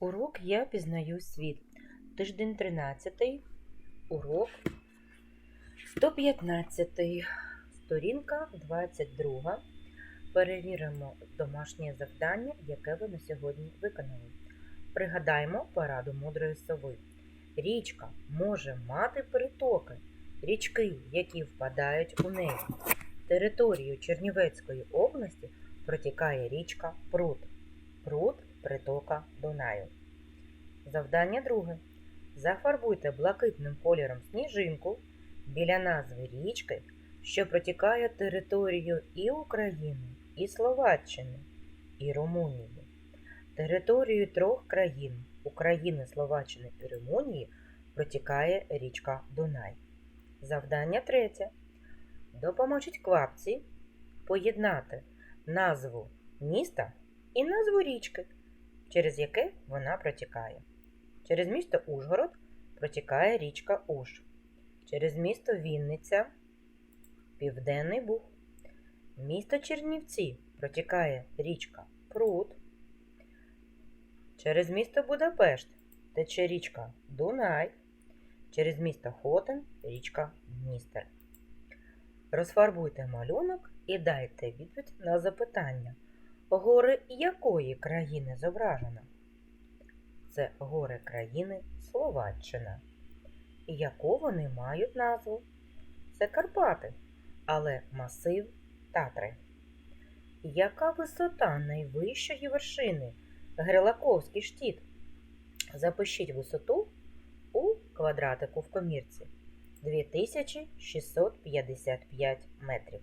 Урок Я пізнаю світ. Тиждень 13, урок 115, сторінка 22. Перевіримо домашнє завдання, яке ви на сьогодні виконали. Пригадаємо пораду мудрої сови. Річка може мати притоки, річки, які впадають у неї. Територію Чернівецької області протікає річка Прут. Прут притока Дунаю. Завдання друге. Зафарбуйте блакитним кольором сніжинку біля назви річки, що протікає територію і України, і Словаччини, і Румунії. Територію трьох країн України, Словаччини і Румунії протікає річка Дунай. Завдання третє. Допоможіть квапці поєднати назву міста і назву річки, через яке вона протікає. Через місто Ужгород протікає річка Уж. Через місто Вінниця Південний Буг. Місто Чернівці протікає річка Прут. Через місто Будапешт тече річка Дунай. Через місто Хотин річка Дністер. Розфарбуйте малюнок і дайте відповідь на запитання. Гори якої країни зображено? Це гори країни Словаччина. Яку вони мають назву? Це Карпати, але масив Татри. Яка висота найвищої вершини? Грилаковський штіт. Запишіть висоту у квадратику в комірці 2655 метрів.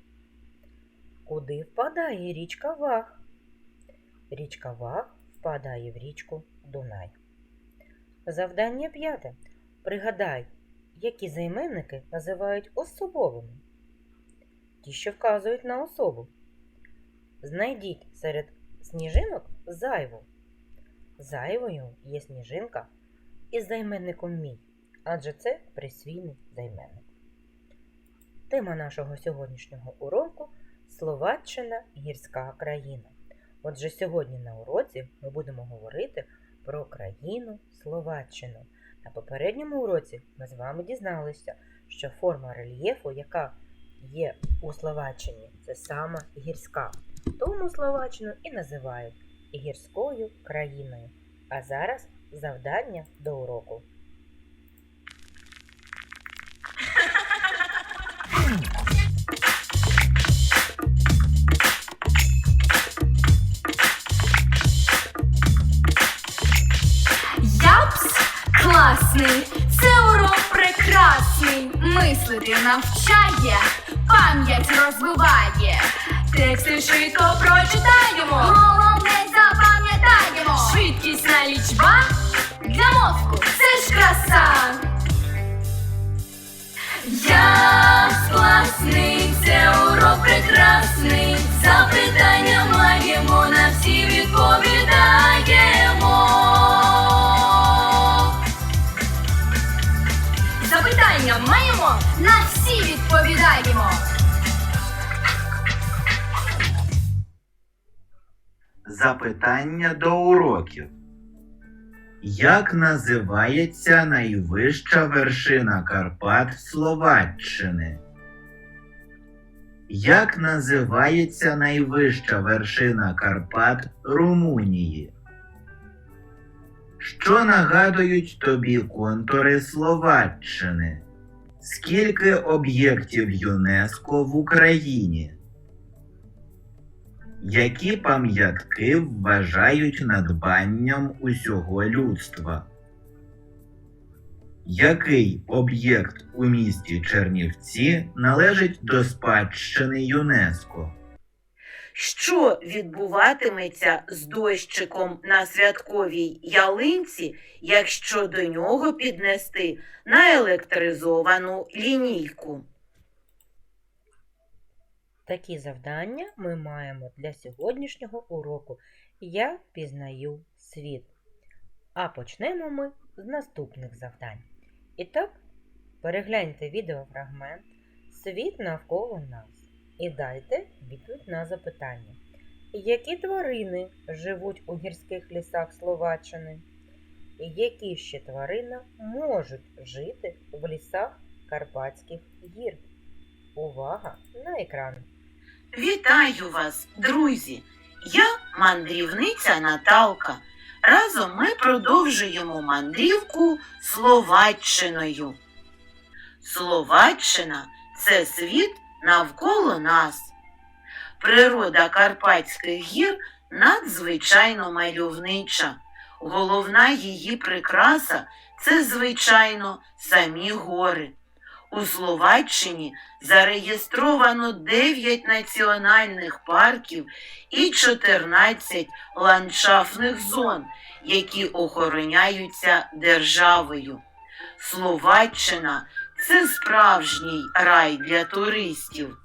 Куди впадає річка Ваг? Річка Ваг впадає в річку Дунай. Завдання п'яте. Пригадай, які займенники називають особовими. Ті, що вказують на особу. Знайдіть серед сніжинок зайву. Зайвою є сніжинка із займенником мій, адже це присвійний займенник. Тема нашого сьогоднішнього уроку Словаччина гірська країна. Отже, сьогодні на уроці ми будемо говорити про країну Словаччину. На попередньому уроці ми з вами дізналися, що форма рельєфу, яка є у Словаччині, це саме гірська. Тому Словаччину і називають гірською країною. А зараз завдання до уроку. Мислити навчає, пам'ять розвиває. Тексти швидко прочитаємо. Головне запам'ятаємо. Швидкісна лічба для мозку це ж краса. Япс класний, урок прекрасний. Запитання маємо, на всі відповідаємо. На всі відповідаємо. Запитання до уроків. Як називається найвища вершина Карпат Словаччини? Як називається найвища вершина Карпат Румунії? Що нагадують тобі контури Словаччини? Скільки об'єктів ЮНЕСКО в Україні? Які пам'ятки вважають надбанням усього людства? Який об'єкт у місті Чернівці належить до спадщини ЮНЕСКО? Що відбуватиметься з дощиком на святковій ялинці, якщо до нього піднести наелектризовану лінійку? Такі завдання ми маємо для сьогоднішнього уроку Я пізнаю світ. А почнемо ми з наступних завдань. І так, перегляньте відеофрагмент Світ навколо нас і дайте відповідь на запитання. Які тварини живуть у гірських лісах Словаччини? які ще тварини можуть жити в лісах Карпатських гір? Увага на екран! Вітаю вас, друзі! Я мандрівниця Наталка. Разом ми продовжуємо мандрівку Словаччиною. Словаччина це світ навколо нас. Природа Карпатських гір надзвичайно мальовнича. Головна її прикраса це, звичайно, самі гори. У Словаччині зареєстровано 9 національних парків і 14 ландшафтних зон, які охороняються державою. Словаччина це справжній рай для туристів.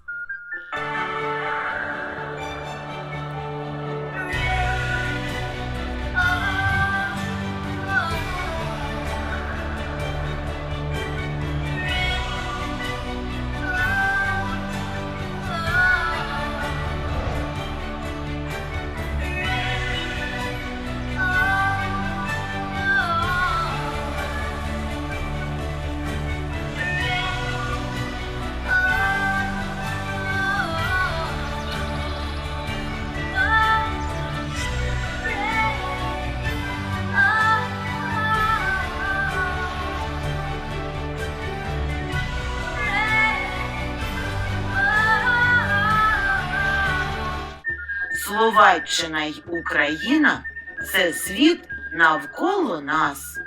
Словаччина й Україна це світ навколо нас.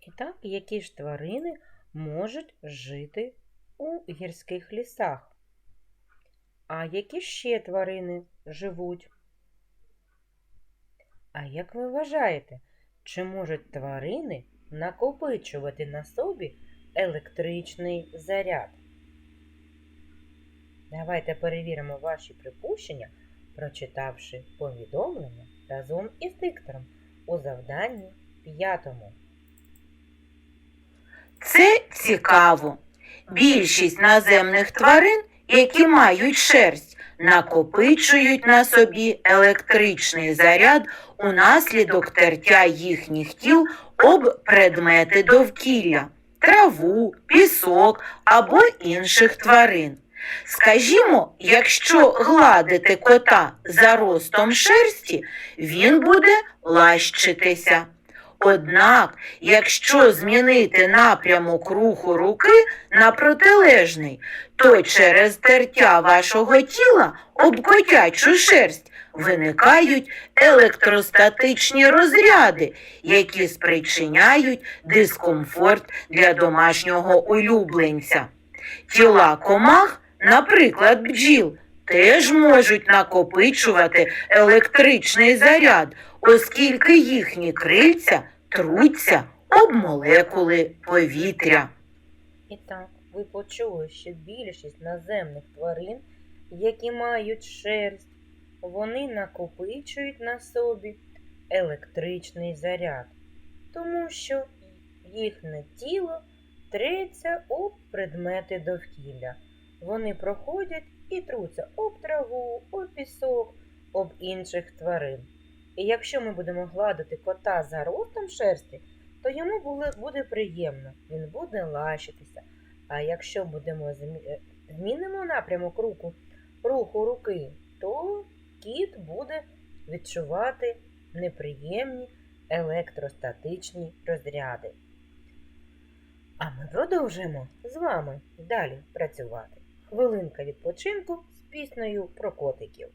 І так, які ж тварини можуть жити у гірських лісах? А які ще тварини живуть? А як ви вважаєте, чи можуть тварини накопичувати на собі електричний заряд? Давайте перевіримо ваші припущення, прочитавши повідомлення разом із диктором у завданні п'ятому. Це цікаво. Більшість наземних тварин, які мають шерсть, накопичують на собі електричний заряд унаслідок тертя їхніх тіл об предмети довкілля, траву, пісок або інших тварин. Скажімо, якщо гладити кота за ростом шерсті, він буде лащитися. Однак, якщо змінити напрямок руху руки на протилежний, то через тертя вашого тіла об котячу шерсть виникають електростатичні розряди, які спричиняють дискомфорт для домашнього улюбленця. Тіла комах, наприклад, бджіл, теж можуть накопичувати електричний заряд, оскільки їхні крильця труться об молекули повітря. І так, ви почули, що більшість наземних тварин, які мають шерсть, вони накопичують на собі електричний заряд, тому що їхнє тіло треться об предмети довкілля. Вони проходять і труться об траву, об пісок, об інших тварин. І якщо ми будемо гладити кота за ростом шерсті, то йому буде, приємно, він буде лащитися. А якщо будемо е, змінимо напрямок руку, руху руки, то кіт буде відчувати неприємні електростатичні розряди. А ми продовжуємо з вами далі працювати. Хвилинка відпочинку з піснею про котиків.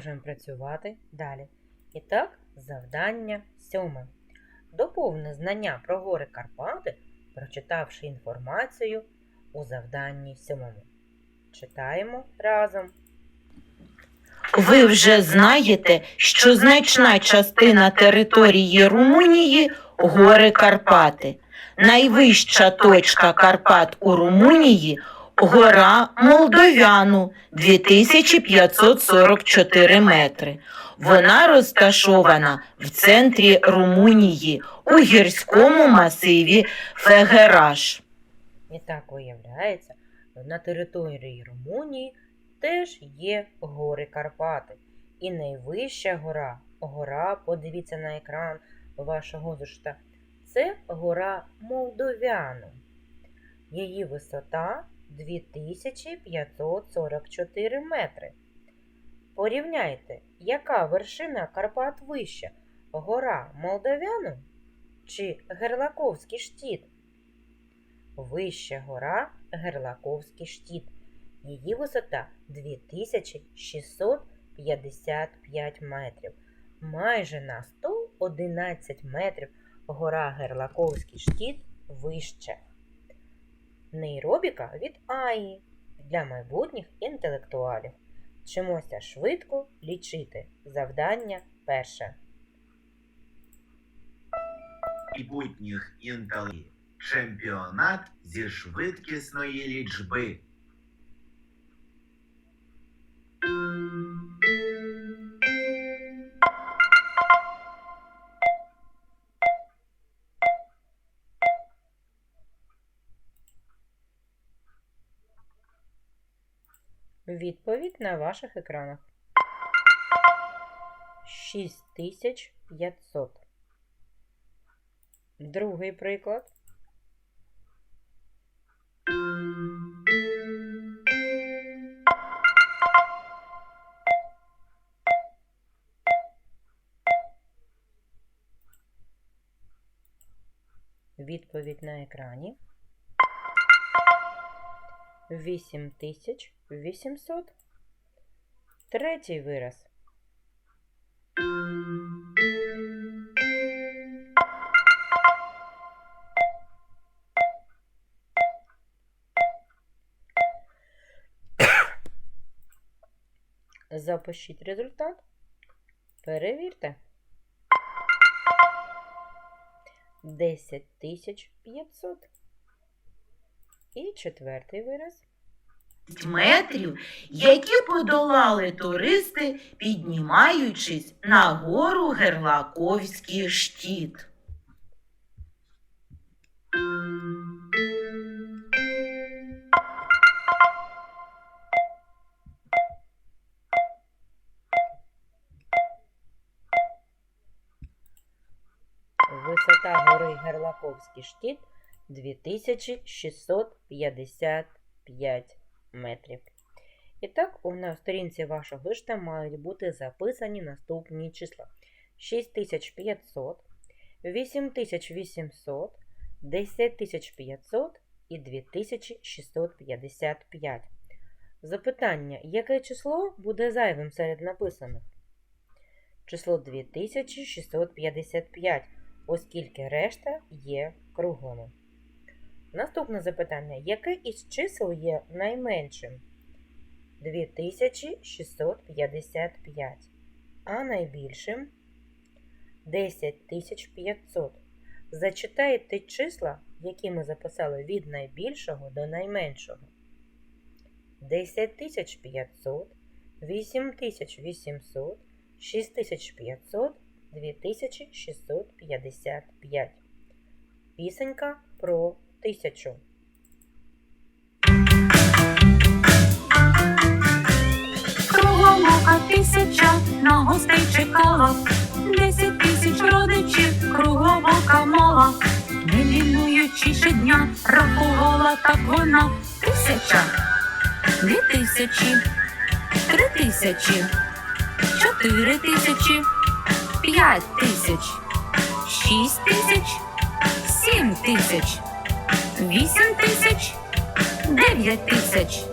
Продовжуємо працювати далі. І так, завдання сьоме. Доповни знання про гори Карпати, прочитавши інформацію у завданні сьомому. Читаємо разом. Ви вже знаєте, що значна частина території Румунії гори Карпати. Найвища точка Карпат у Румунії гора Молдовяну 2544 метри. Вона розташована в центрі Румунії у гірському масиві Фегераш. І так виявляється, на території Румунії теж є гори Карпати. І найвища гора, гора, подивіться на екран вашого зошита, це гора Молдовяну. Її висота 2544 метри. Порівняйте, яка вершина Карпат вища? Гора Молдовяну чи Герлаковський штіт? Вища гора Герлаковський штіт. Її висота 2655 метрів. Майже на 111 метрів гора Герлаковський штіт вище. Нейробіка від АІ для майбутніх інтелектуалів. Вчимося швидко лічити. Завдання перше. майбутніх інтелектуалів. Чемпіонат зі швидкісної лічби. Відповідь на ваших екранах. 6500. Другий приклад. Відповідь на екрані. 8800. Третій вираз. Запишіть результат. Перевірте. 10500. І четвертий вираз. Метрів, які подолали туристи, піднімаючись на гору Герлаковський штіт. Висота гори Герлаковський штіт 2655 метрів. І так, на сторінці вашого листа мають бути записані наступні числа: 6500, 8800, 10500 і 2655. Запитання: яке число буде зайвим серед написаних? Число 2655 оскільки решта є круглими. Наступне запитання. Яке із чисел є найменшим? 2655. А найбільшим 10500. Зачитайте числа, які ми записали від найбільшого до найменшого. 10500, 8800, 6500, 2655. Пісенька про тисячу. Кругом ока тисяча на гостей чекала, десять тисяч родичів, кругом ока мова, не лінуючи щодня, рахувала так вона тисяча, дві тисячі, три тисячі, чотири тисячі, п'ять тисяч, шість тисяч, сім тисяч, вісім тисяч, дев'ять тисяч,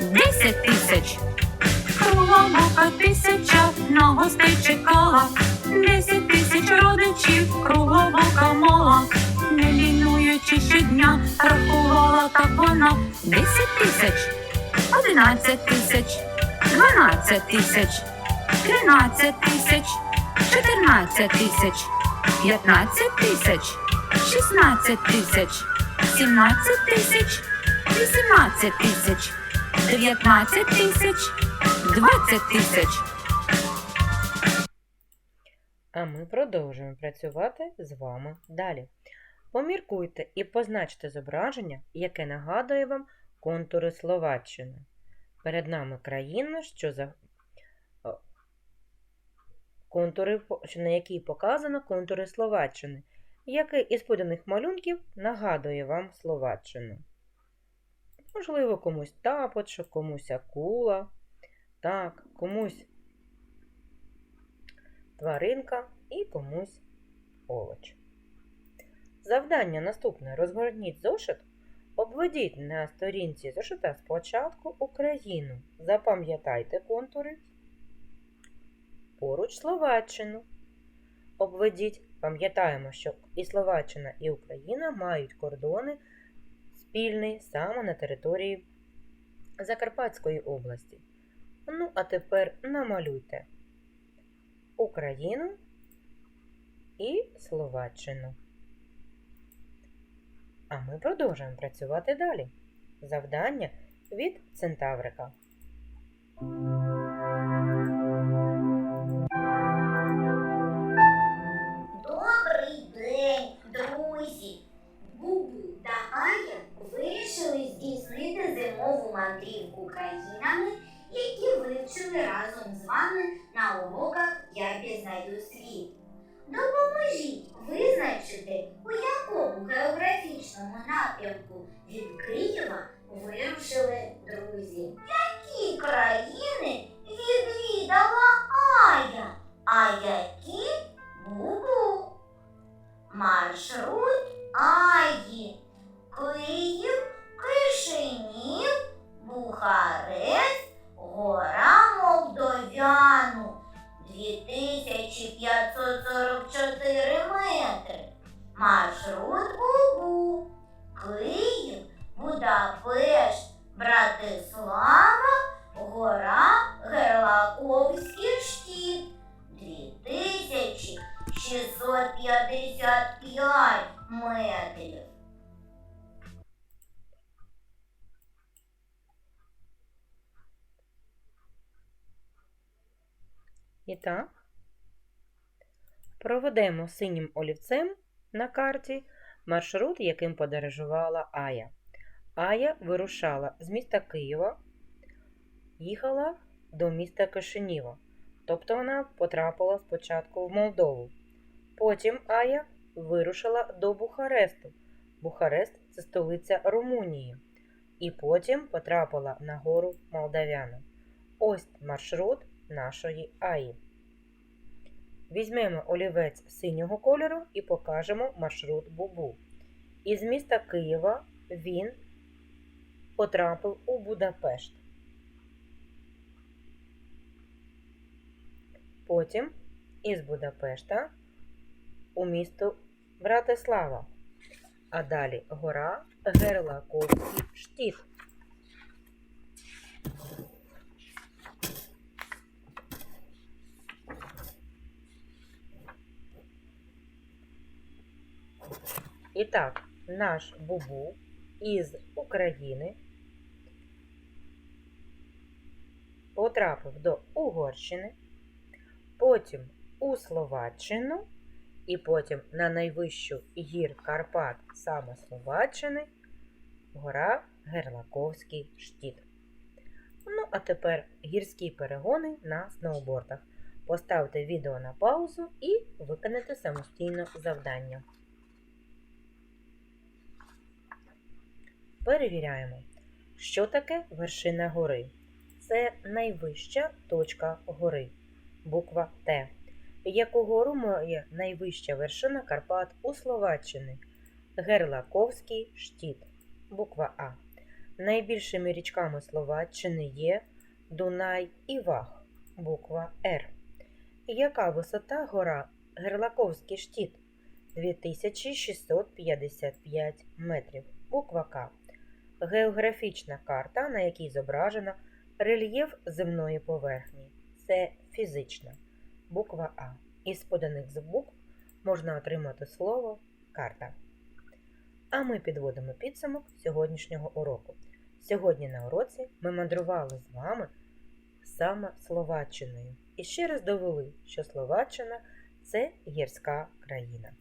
десять тисяч. Круглобока тисяча на гостей чекала, десять тисяч родичів, круглобока мола, не лінуючи щодня, рахувала так вона десять тисяч, одинадцять тисяч, дванадцять тисяч, тринадцять тисяч, чотирнадцять тисяч, п'ятнадцять тисяч, шістнадцять тисяч, сімнадцять тисяч, вісімнадцять тисяч, дев'ятнадцять тисяч. 20 тисяч. А ми продовжуємо працювати з вами далі. Поміркуйте і позначте зображення, яке нагадує вам контури Словаччини. Перед нами країна, що за контури, на якій показано контури Словаччини, який із поданих малюнків нагадує вам Словаччину. Можливо, комусь тапочок, комусь акула, так, комусь тваринка і комусь овоч. Завдання наступне. Розгорніть зошит, обведіть на сторінці зошита спочатку Україну. Запам'ятайте контури. Поруч Словаччину. Обведіть. Пам'ятаємо, що і Словаччина, і Україна мають кордони спільні саме на території Закарпатської області. Ну, а тепер намалюйте Україну і Словаччину. А ми продовжуємо працювати далі. Завдання від Центаврика. Вивчили разом з вами на уроках Я пізнаю світ. Допоможіть визначити, у якому географічному напрямку від Києва вирушили друзі. Які країни відвідала Ая, а які Бубу. Маршрут Аї. І так, проведемо синім олівцем на карті маршрут, яким подорожувала Ая. Ая вирушала з міста Києва, їхала до міста Кишинєва. Тобто вона потрапила спочатку в Молдову. Потім Ая вирушила до Бухаресту. Бухарест це столиця Румунії. І потім потрапила на гору Молдавяну. Ось маршрут нашої Аї. Візьмемо олівець синього кольору і покажемо маршрут Бубу. Із міста Києва він потрапив у Будапешт. Потім із Будапешта у місто Братислава, а далі гора Герлаковський штіт. І так, наш Бубу із України потрапив до Угорщини, потім у Словаччину, і потім на найвищу гір Карпат саме Словаччини гора Герлаковський штіт. Ну, а тепер гірські перегони на сноубордах. Поставте відео на паузу і виконайте самостійно завдання. Перевіряємо, що таке вершина гори. Це найвища точка гори. Буква Т. Яку гору має найвища вершина Карпат у Словаччини? Герлаковський штіт. Буква А. Найбільшими річками Словаччини є Дунай і Вах. Буква Р. Яка висота гора Герлаковський штіт? 2655 метрів. Буква К. Географічна карта, на якій зображено рельєф земної поверхні. Це фізична. Буква А. Із поданих букв можна отримати слово карта. А ми підводимо підсумок сьогоднішнього уроку. Сьогодні на уроці ми мандрували з вами саме Словаччиною і ще раз довели, що Словаччина це гірська країна.